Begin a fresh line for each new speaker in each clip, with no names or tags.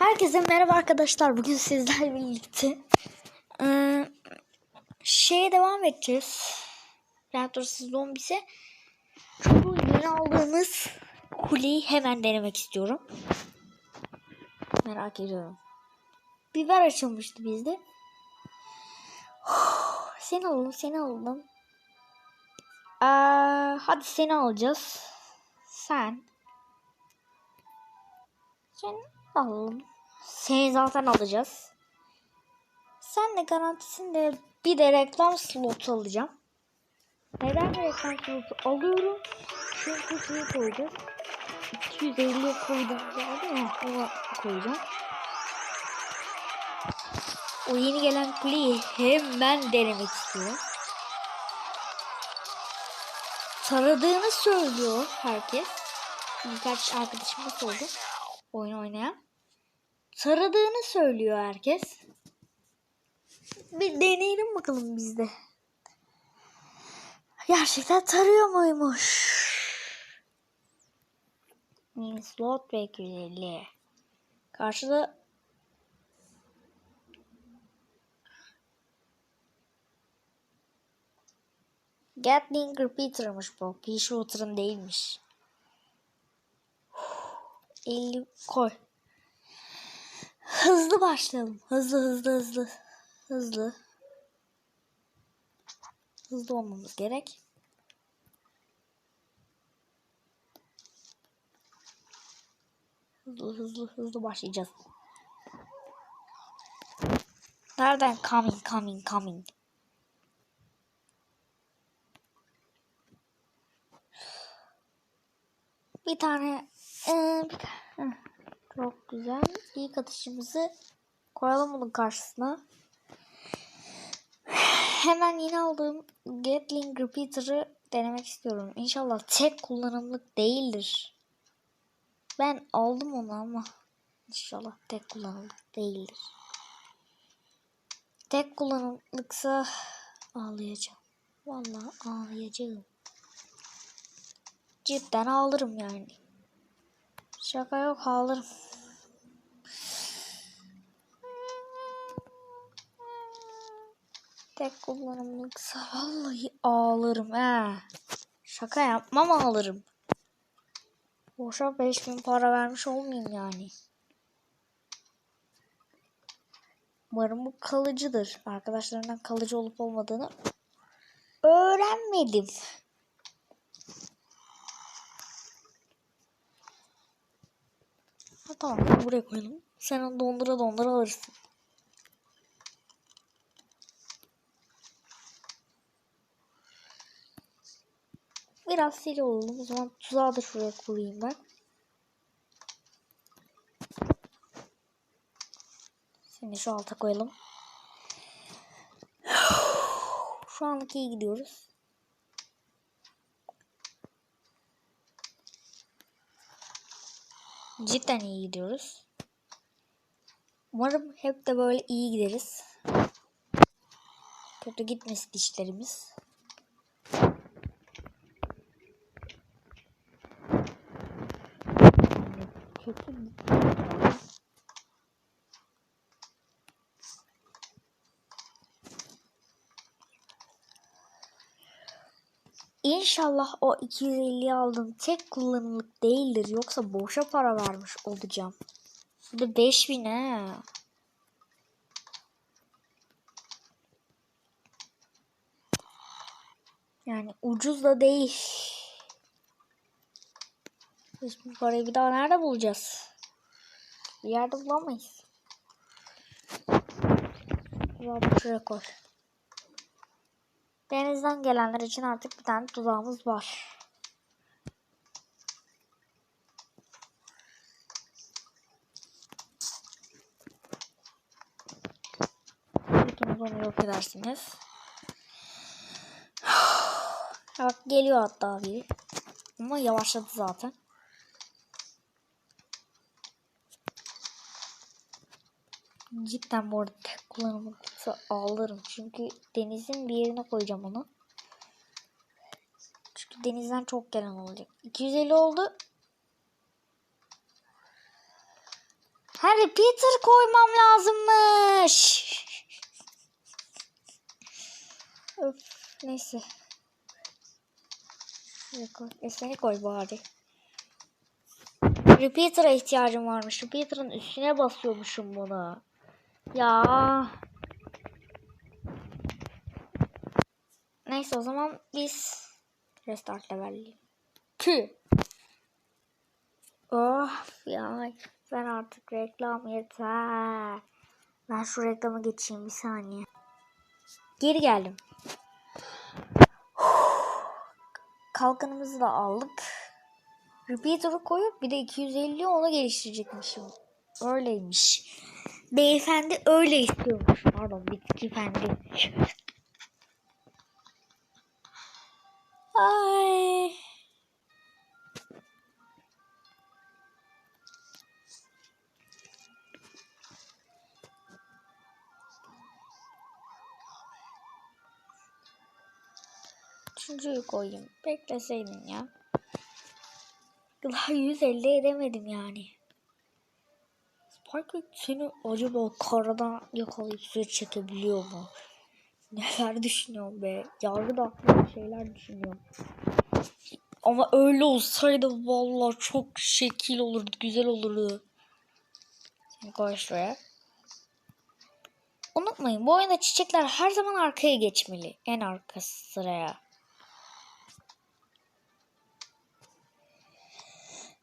Herkese merhaba arkadaşlar. Bugün sizlerle birlikte eee, şeye devam edeceğiz. Raptors'ın zombisi. Şu yeni aldığımız kuleyi hemen denemek istiyorum. Merak ediyorum. Biber açılmıştı bizde. Seni alalım, seni alalım. Aa, hadi seni alacağız. Sen. Sen alalım. Seni zaten alacağız. Sen de garantisinde bir de reklam slotu alacağım. Neden reklam slotu alıyorum? Çünkü şeyi koyacağız. 250 koydum vardı ya ona koyacağım. O yeni gelen kuleyi hemen denemek istiyorum. Taradığını söylüyor herkes. Birkaç arkadaşım da sordu. Oyun oynayan. Taradığını söylüyor herkes. Bir deneyelim bakalım biz de. Gerçekten tarıyor muymuş? Slot ve 250. Karşıda Gatling Repeater'mış bu. Pea Shooter'ın değilmiş. 50 koy. Hızlı başlayalım. Hızlı hızlı hızlı. Hızlı. Hızlı olmamız gerek. Hızlı hızlı hızlı başlayacağız. Nereden coming coming coming? Bir tane ee. Çok güzel. İlk atışımızı koyalım bunun karşısına. Hemen yeni aldığım Gatling Repeater'ı denemek istiyorum. İnşallah tek kullanımlık değildir. Ben aldım onu ama inşallah tek kullanımlık değildir. Tek kullanımlıksa ağlayacağım. Vallahi ağlayacağım. Cidden ağlarım yani. Şaka yok ağlarım. Tek kullanımlıksa vallahi ağlarım he. Şaka yapmam ağlarım. Boşa 5000 para vermiş olmayayım yani. Umarım bu kalıcıdır. Arkadaşlarından kalıcı olup olmadığını öğrenmedim. Ha, tamam buraya koyalım. Sen onu dondura dondura alırsın. Biraz seri olalım. O zaman tuzağı da şuraya koyayım ben. Seni şu alta koyalım. Şu anlık iyi gidiyoruz. Cidden iyi gidiyoruz. Umarım hep de böyle iyi gideriz. Kötü gitmesin işlerimiz. Yani kötü İnşallah o 250 aldığım tek kullanımlık değildir. Yoksa boşa para vermiş olacağım. Bir de 5000 he. Yani ucuz da değil. Biz bu parayı bir daha nerede bulacağız? Bir yerde bulamayız. Şuraya koy. Denizden gelenler için artık bir tane tuzağımız var. Bütün onu yok edersiniz. Bak geliyor hatta biri. Ama yavaşladı zaten. Cidden bu arada tek kullanımlıksa ağlarım. Çünkü denizin bir yerine koyacağım onu. Çünkü denizden çok gelen olacak. 250 oldu. Harry Peter koymam lazımmış. Öf, neyse. Şuraya koy. E seni koy bari. Repeater'a ihtiyacım varmış. Repeater'ın üstüne basıyormuşum bunu. Ya. Neyse o zaman biz restart level'liyim. Tüh. Oh ya ben artık reklam yeter. Ben şu reklama geçeyim bir saniye. Geri geldim. Kalkanımızı da aldık. Repeater'ı koyup bir de 250 onu geliştirecekmişim. Öyleymiş. Beyefendi öyle istiyormuş. Pardon bitkifendi. Ay. Üçüncüyü koyayım. Bekleseydin ya. Daha 150 edemedim yani. Spike seni acaba karadan yakalayıp suya çekebiliyor mu? Neler düşünüyorum be. Yargıda aklımda şeyler düşünüyorum. Ama öyle olsaydı vallahi çok şekil olurdu, güzel olurdu. Şuraya. Unutmayın bu oyunda çiçekler her zaman arkaya geçmeli. En arka sıraya.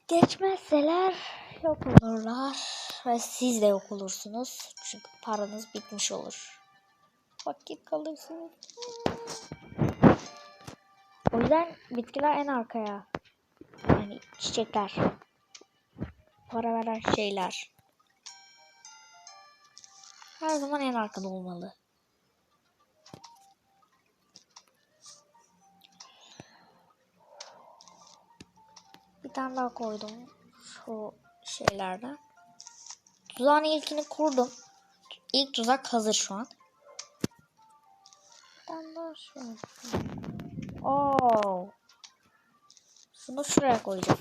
Geçmezseler yok olurlar ve siz de yok olursunuz. Çünkü paranız bitmiş olur. Vakit kalırsınız. O yüzden bitkiler en arkaya. Yani çiçekler. Para veren şeyler. Her zaman en arkada olmalı. Bir tane daha koydum. Şu şeylerden. Tuzağın ilkini kurdum. İlk tuzak hazır şu an. Tane daha şöyle. Oo. Şunu şuraya koyacağım.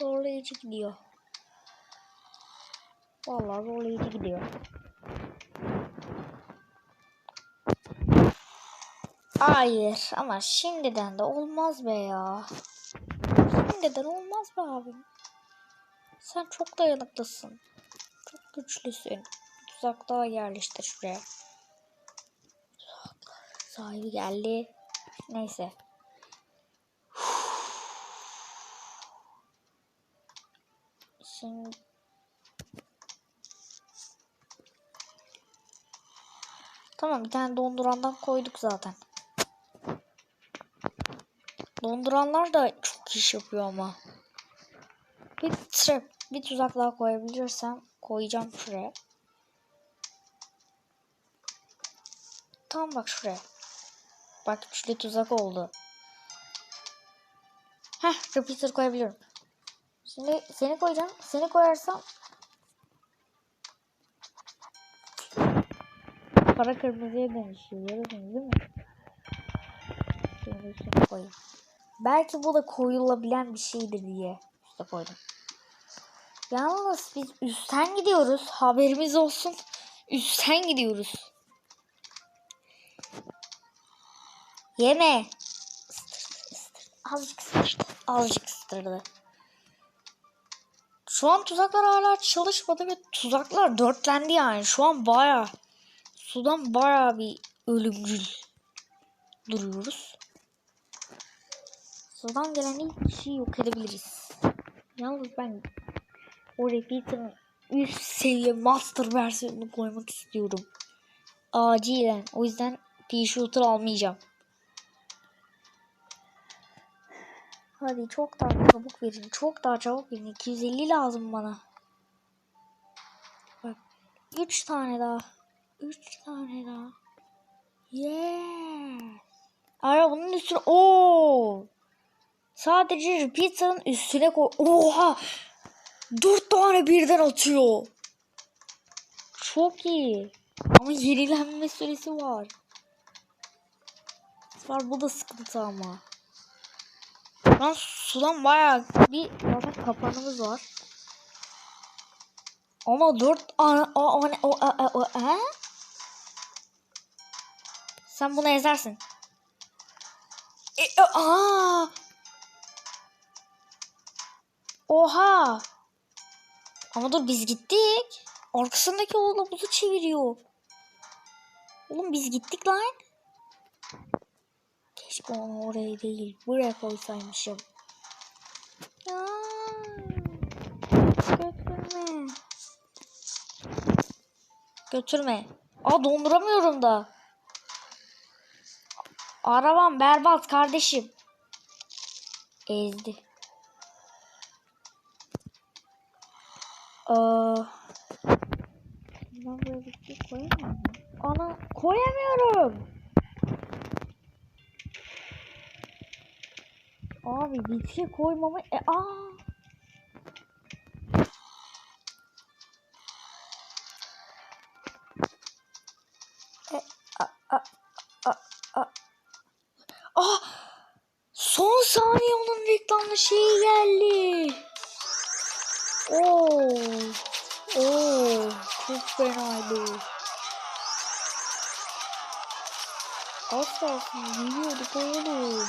Zorlayıcı gidiyor. Vallahi zorlayıcı gidiyor. Hayır ama şimdiden de olmaz be ya. Şimdiden olmaz be abim. Sen çok dayanıklısın. Güçlüsün. Tuzak daha yerleştir şuraya. Sahibi geldi. Neyse. Şimdi Tamam bir tane dondurandan koyduk zaten. Donduranlar da çok iş yapıyor ama. Bir trap, bir tuzak daha koyabilirsem koyacağım şuraya. Tam bak şuraya. Bak üçlü tuzak oldu. Heh, repeater koyabiliyorum. Şimdi seni koyacağım. Seni koyarsam para kırmızıya dönüşüyor. Görüyorsunuz değil mi? Şöyle üstüne koyayım. Belki bu da koyulabilen bir şeydir diye üste koydum. Yalnız biz üstten gidiyoruz. Haberimiz olsun. Üstten gidiyoruz. Yeme. Isırdı, ısırdı. Azıcık ısırdı. Azıcık ısırdı. Şu an tuzaklar hala çalışmadı ve tuzaklar dörtlendi yani. Şu an baya sudan baya bir ölümcül duruyoruz. Sudan gelen ilk kişiyi yok edebiliriz. Yalnız ben o Repeater'ın üst seviye master versiyonunu koymak istiyorum. Acilen. O yüzden P-Shooter almayacağım. Hadi çok daha çabuk verin. Çok daha çabuk verin. 250 lazım bana. Bak. 3 tane daha. 3 tane daha. Yeah. Ara bunun üstüne. Oo. Sadece repeater'ın üstüne koy. Oha. 4 tane birden atıyor. Çok iyi. Ama yenilenme süresi var. Var bu da sıkıntı ama. Şu an sudan bayağı bir zaten kapanımız var. Ama dört ana o o o o o, he? Sen bunu ezersin. E, e, aa! Oha! Ama dur biz gittik. Arkasındaki oğlan buzu çeviriyor. Oğlum biz gittik lan. Keşke onu oraya değil buraya koysaymışım. Ya. Götürme. Götürme. Aa donduramıyorum da. Arabam berbat kardeşim. Ezdi. Aa, şey? Ana koyamıyorum. Abi bitki koymamı... E, aa. Fenaydı. Az kalsın gülüyorduk oğlum.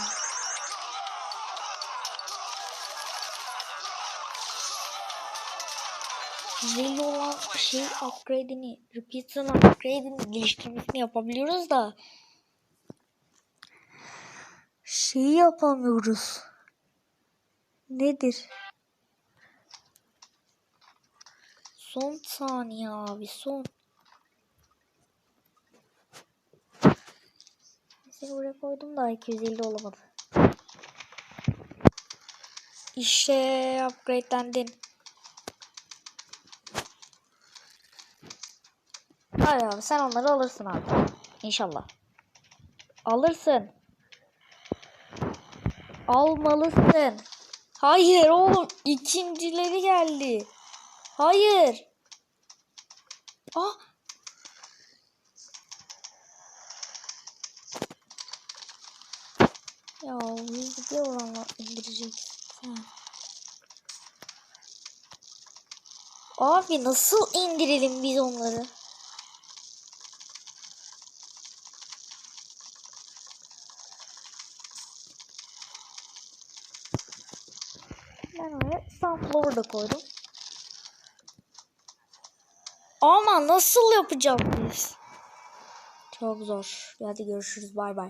Güzel olan şey upgrade'ini, repeat'ın upgrade'ini geliştirmesini yapabiliyoruz da şeyi yapamıyoruz. Nedir? Son saniye abi son. Seni buraya koydum da 250 olamadı. İşte upgrade'lendin. Hadi abi sen onları alırsın abi. İnşallah. Alırsın. Almalısın. Hayır oğlum ikincileri geldi. Hayır. Ah. Ya yüzde oranla indireceksin. Abi nasıl indirelim biz onları? Ben oraya sunflower da koydum. Ama nasıl yapacağız biz? Çok zor. Hadi görüşürüz. Bay bay.